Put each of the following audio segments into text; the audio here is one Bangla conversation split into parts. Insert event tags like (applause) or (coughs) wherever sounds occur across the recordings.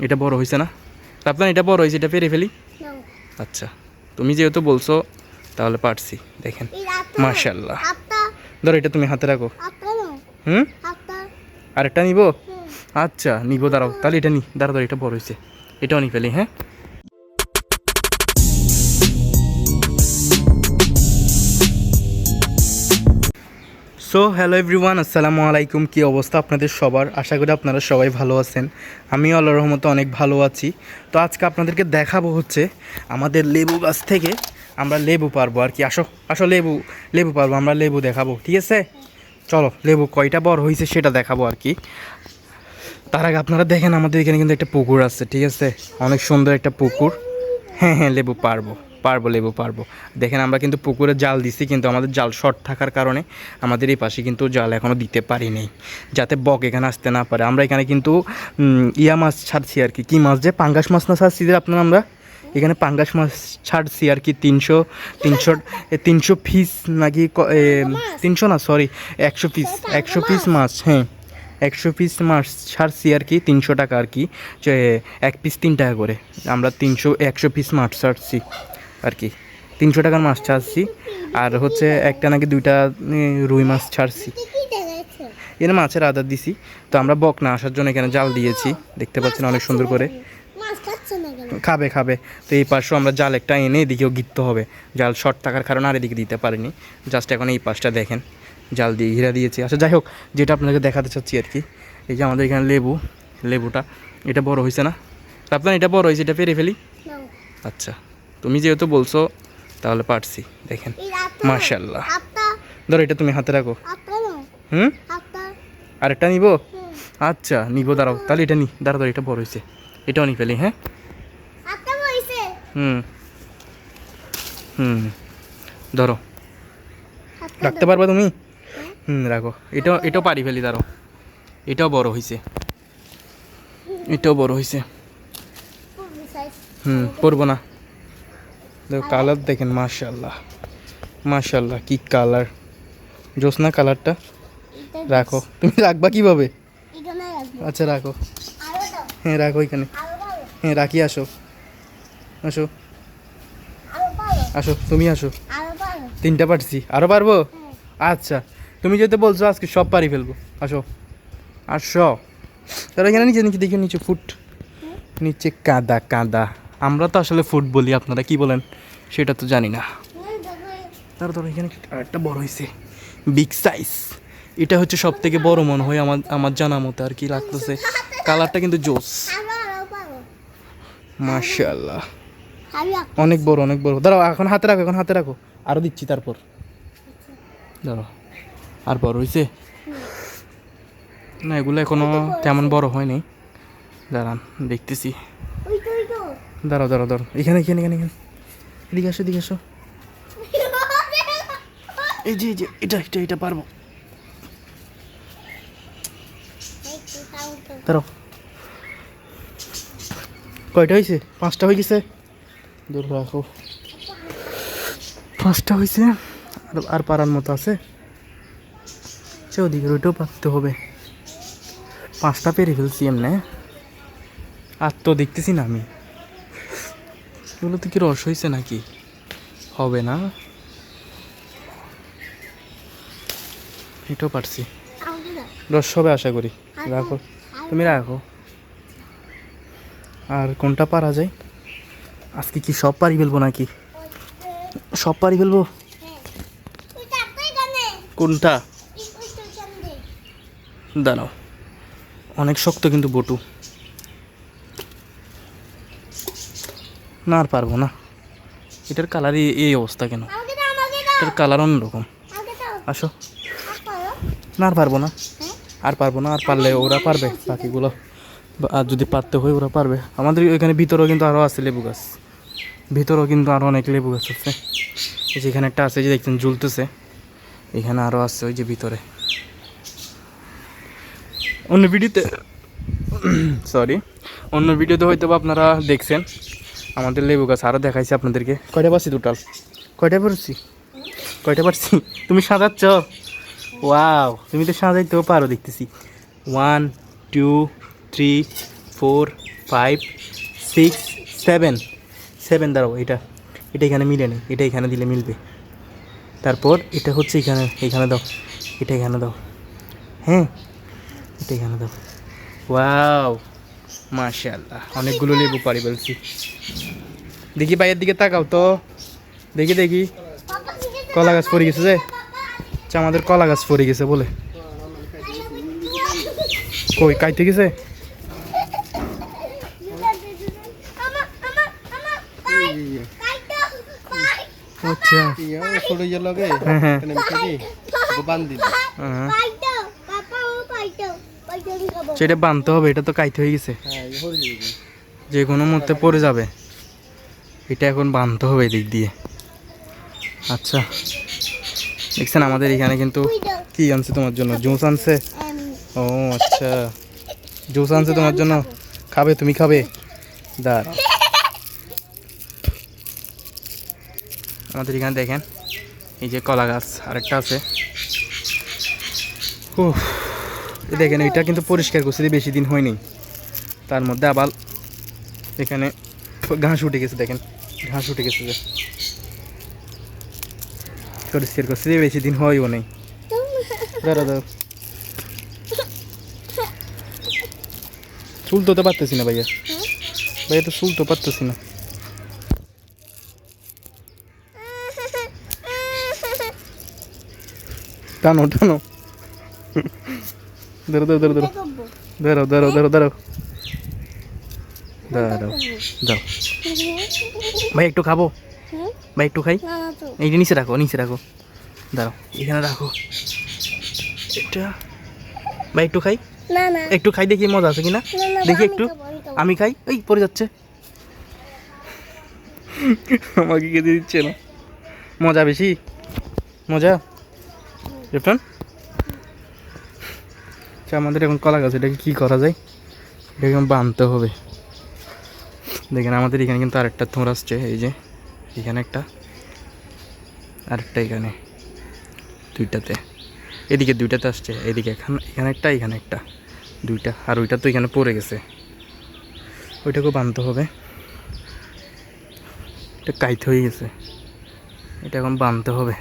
এটা বড় হয়েছে না? আপনার এটা বড় হয়েছে এটা পেরে ফেলি? আচ্ছা তুমি যেহেতু বলছো তাহলে পারছি দেখেন। মার্শাল্লাহ ধরো এটা তুমি হাতে রাখো। হুম? আরেকটা নিব? আচ্ছা নিব দাঁড়াও তাহলে এটা নি দাঁড়া দাঁড়া এটা বড় হয়েছে এটাও নি ফেলি হ্যাঁ? সো হ্যালো এভরিওয়ান আসসালামু আলাইকুম। কী অবস্থা আপনাদের সবার? আশা করি আপনারা সবাই ভালো আছেন। আমিও আল্লাহ রহমতে অনেক ভালো আছি। তো আজকে আপনাদেরকে দেখাবো হচ্ছে আমাদের লেবু গাছ থেকে আমরা লেবু পারব আর কি। আসো আসো লেবু লেবু পারব, আমরা লেবু দেখাবো, ঠিক আছে? চলো, লেবু কয়টা বড় হয়েছে সেটা দেখাবো আর কি। তার আগে আপনারা দেখেন, আমাদের এখানে কিন্তু একটা পুকুর আছে, ঠিক আছে? অনেক সুন্দর একটা পুকুর। হ্যাঁ হ্যাঁ লেবু পারব। পারব, লেবু পারব। দেখেন আমরা কিন্তু পুকুরে জাল দিছি, কিন্তু আমাদের জাল শর্ট থাকার কারণে আমাদের এই পাশে কিন্তু জাল এখনও দিতে পারিনি যাতে বক এখানে আসতে না পারে। আমরা এখানে কিন্তু ইয়া মাছ ছাড়ছি আর কি। কী মাছ যে? পাঙ্গাস মাছ না ছাড়ছি যে আপনার আমরা? এখানে পাঙ্গাস মাছ ছাড়ছি আর কি, তিনশো তিনশো তিনশো পিস নাকি তিনশো না সরি একশো পিস একশো পিস মাছ হ্যাঁ একশো পিস মাছ ছাড়ছি আর কি, তিনশো টাকা আর কি এক পিস তিন টাকা করে। আমরা তিনশো, একশো পিস মাছ ছাড়ছি। আর কি। তিনশো টাকার মাছ ছাড়ছি। আর হচ্ছে একটা নাকি দুইটা রুই মাছ ছাড়ছি। এর মাছের আদার দিছি। তো আমরা বক না আসার জন্য এখানে জাল দিয়েছি। দেখতে পাচ্ছেন অনেক সুন্দর করে। খাবে খাবে। তো এই পাশেও আমরা জাল একটা এনে এদিকেও গিরতে হবে। জাল শর্ট থাকার কারণে আর এদিকে দিতে পারিনি। জাস্ট এখন এই পাশটা দেখেন। জাল দিয়ে ঘিরা দিয়েছি। আচ্ছা যাই হোক যেটা আপনাকে দেখাতে চাচ্ছি আর কি। এই যে আমাদের এখানে লেবু লেবুটা। এটা বড় হয়েছে না? আপনার এটা বড় হয়েছে এটা পেরে ফেলি? আচ্ছা। তুমি যেহেতু বলছো তাহলে পারছি। দেখেন মাশাল্লাহ ধরো এটা তুমি হাতে রাখো। হুম? আরেকটা নিব? আচ্ছা নিব দাঁড়াও। তাহলে এটা নি দাঁড়া দাঁড়া এটা বড় হয়েছে। এটাও নি ফেলি হ্যাঁ? হুম। হুম। ধরো। রাখতে পারবা তুমি? হুম রাখো। এটাও এটাও পারি ফেলি দাঁড়ো এটাও বড় হয়েছে। এটাও বড় হয়েছে। হুম পরবো না। কালার দেখেন মাশাল্লাহ মাশাল্লাহ কি কালার জোসনা কালারটা রাখো। তুমি রাখবা কীভাবে? আচ্ছা রাখো। হ্যাঁ রাখো এখানে। হ্যাঁ রাখি আসো। আসো। আসো তুমি আসো। তিনটা পারছি। আরও পারব? আচ্ছা তুমি যেহেতু বলছো আজকে সব পারি ফেলব। আসো। আসো। তাহলে এখানে নিচে নিচে দেখি নিচে ফুট। নিচে কাদা কাদা। আমরা তো আসলে ফুট বলি আপনারা কি বলেন? সেটা তো জানি না। তার ধরো এখানে একটা বড় হয়েছে বিগ সাইজ এটা হচ্ছে সব থেকে বড় মনে হয় আমার আমার জানা মতো আর কি লাগতেছে। কালারটা কিন্তু জোস। মাশাল্লাহ অনেক বড় অনেক বড়। দাঁড়াও, এখন হাতে রাখো, এখন হাতে রাখো। আরও দিচ্ছি তারপর। দাঁড়াও। আর বড় হয়েছে না, এগুলো এখনও তেমন বড় হয়নি। দাঁড়ান, দেখতেছি। দাঁড়াও দাঁড়াও দাঁড়াও। এখানে এখানে এখানে এখানে। এদিকে আসো এদিকে আসো। এই যে এই যে, এটা এটা এটা পারব। দাঁড়াও। কয়টা হয়েছে? পাঁচটা হয়ে গেছে? দূর রাখো। পাঁচটা হয়েছে। আর আর পারার মতো আছে। সে ওদিকে ওইটাও পারতে হবে। পাঁচটা পেরে ফেলছি এমনি। আর তো দেখতেছি না আমি। এগুলো তো কি রস হয়েছে নাকি? হবে না? এটাও পারছি। রস হবে আশা করি। রাখো। তুমি রাখো। আর কোনটা পারা যায়? আজকে কি সব পারি ফেলব নাকি? সব পারি ফেলব? কোনটা? দাঁড়াও। অনেক শক্ত কিন্তু বটু। না আর পারব না। এটার কালারই এই অবস্থা কেন? এটার কালার অন্যরকম। আসো। না আর পারব না। আর পারব না আর পারলে ওরা পারবে বাকিগুলো। বা- আর যদি পারতে হয় ওরা পারবে। আমাদের এখানে ভিতরেও কিন্তু আরও আছে লেবু গাছ। ভিতরেও কিন্তু আরও অনেক লেবু গাছ আছে। এই যে এখানে একটা আছে যে দেখছেন ঝুলতেছে। এখানে আরও আছে ওই যে ভিতরে। অন্য ভিডিওতে (coughs) সরি অন্য ভিডিওতে হয়তো বা আপনারা দেখছেন। আমাদের লেবু গাছ আরও দেখাইছি আপনাদেরকে। কয়টা পারছি টোটাল কয়টা পারছি? কয়টা পারছি? তুমি সাজাচ্ছ? ওয়াও তুমি তো সাজাইতেও পারো দেখতেছি। One two three four five six seven seven দাঁড়াও এটা এটা এখানে মিলে নেই এটা এখানে দিলে মিলবে। তারপর এটা হচ্ছে এখানে এখানে দাও এটা এখানে দাও। হ্যাঁ এটা এখানে দাও। ওয়াও মাশাআল্লাহ অনেকগুলো লেবু পারি বলছি দেখি বাইরের দিকে তাকাও তো। দেখি দেখি। কলা গাছ পড়ে গেছে যে? আচ্ছা আমাদের কলা গাছ পড়ে গেছে বলে। কই কাইতে গেছে? আচ্ছা। ছোট হ্যাঁ। হ্যাঁ বান্ধ দিবি। হ্যাঁ। পাই তো পাপা ও পাই তো পাই তো আমি খাব সেটা বানতে হবে এটা তো কাইতে হয়ে গেছে। যে কোনো মধ্যে পড়ে যাবে। এটা এখন বানতে হবে এদিক দিয়ে। আচ্ছা। দেখছেন আমাদের এখানে কিন্তু কি আনছে তোমার জন্য? জুস আনছে? ও আচ্ছা। জুস আনছে তোমার জন্য? খাবে তুমি খাবে? দাঁড়। আমাদের এখানে দেখেন এই যে কলা গাছ আরেকটা আছে। উফ, দেখেন, এটা কিন্তু পরিষ্কার করছে বেশি দিন হয়নি। তার মধ্যে আবার এখানে ঘাস উঠে গেছে, দেখেন, ঘাস উঠে গেছে যে। পরিষ্কার করছে বেশি দিন হয়ও নেই। দাঁড়া দাঁড়া চুল তো পারতেছি না ভাইয়া। ভাইয়া তো চুল তো পারতেছি না। টানো টানো। দাঁড়ো দাঁড়ো দাঁড়ো দাঁড়ো দাঁড়াও দাঁড়াও দাঁড়াও দাঁড়াও দাঁড়াও দাও ভাই একটু খাব? ভাই একটু খাই? এইটা নিচে রাখো নিচে রাখো। দাঁড়াও এখানে রাখো। এটা। ভাই একটু খাই? একটু খাই দেখি মজা আছে কিনা? দেখি একটু। আমি খাই? এই পড়ে যাচ্ছে। আমাকে খেতে দিচ্ছে না। মজা বেশি? মজা? রেফটন আচ্ছা আমাদের এখন কলা গাছ এটাকে কী করা যায়? এটাকে এখন বাঁধতে হবে। দেখেন, আমাদের এখানে কিন্তু আরেকটা থোঁড় আসছে, এই যে, এখানে একটা, আরেকটা এখানে, দুইটাতে। এদিকে দুইটাতে আসছে, এদিকে এখানে এখানে একটা এখানে একটা, দুইটা, আর ওইটা তো এখানে পড়ে গেছে। ওইটাকেও বাঁধতে হবে। এটা কাইতে হয়ে গেছে। এটা এখন বাঁধতে হবে।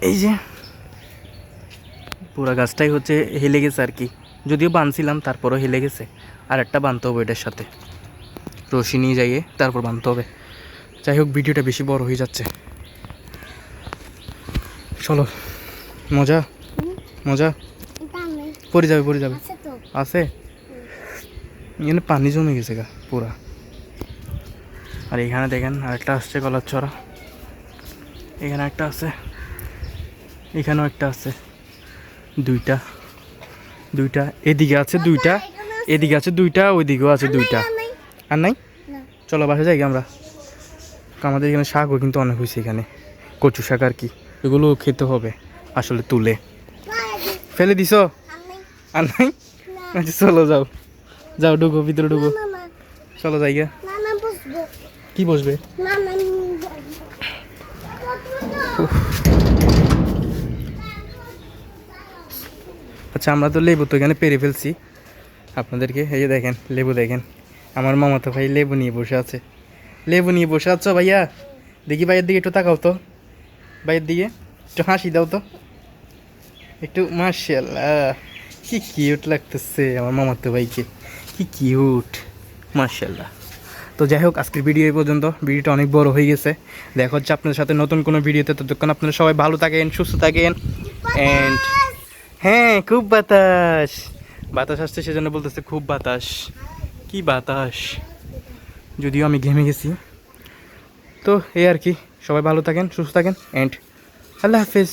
এই যে পুরা গাছটাই হচ্ছে হেলে গেছে আর কি। যদিও বাঁধছিলাম তারপরও হেলে গেছে। আর একটা বাঁধতে হবে এটার সাথে। রশি নিয়ে যাইয়ে তারপর বাঁধতে হবে। যাই হোক ভিডিওটা বেশি বড় হয়ে যাচ্ছে। চলো মজা? মজা। পড়ে যাবে পড়ে যাবে। আছে আছে? এখানে পানি জমে গেছে গা পুরা। আর এখানে দেখেন আরেকটা আসছে কলার ছড়া এখানে একটা আছে। এখানেও একটা আছে। দুইটা দুইটা এদিকে আছে দুইটা এদিকে আছে দুইটা ওইদিকেও আছে দুইটা। আর নাই। চলো বাসা যাই আমরা। আমাদের এখানে শাকও কিন্তু অনেক হয়েছে এখানে। কচু শাক আর কি। এগুলো খেতে হবে আসলে তুলে। ফেলে দিছ? আর নাই? আচ্ছা চলো যাও। যাও ঢুকো ভিতরে ঢুকো। চলো যাই গে কি বসবে না, না, আমি যাব। আচ্ছা আমরা তো লেবু তো এখানে পেরে ফেলছি। আপনাদেরকে, এই যে দেখেন, লেবু দেখেন। আমার মামা তো ভাই লেবু নিয়ে বসে আছে। লেবু নিয়ে বসে আছো ভাইয়া? দেখি ভাইয়ের দিকে একটু তাকাও তো। ভাইয়ের দিকে, একটু হাসি দাও তো। একটু মার্শাল্লাহ কি কিউট লাগতেছে আমার মামার তো ভাইকে। কি কিউট মার্শাল্লাহ তো যাই হোক, আজকের ভিডিও এই পর্যন্ত। ভিডিওটা অনেক বড় হয়ে গেছে। দেখা হচ্ছে আপনাদের সাথে নতুন কোনো ভিডিওতে ততক্ষণ আপনারা সবাই ভালো থাকেন, সুস্থ থাকেন অ্যান্ড হ্যাঁ খুব বাতাস। বাতাস আসছে সেজন্য বলতেছে খুব বাতাস। কি বাতাস? যদিও আমি ঘেমে গেছি। তো, এই আর কি। সবাই ভালো থাকেন, সুস্থ থাকেন অ্যান্ড আল্লাহ হাফেজ।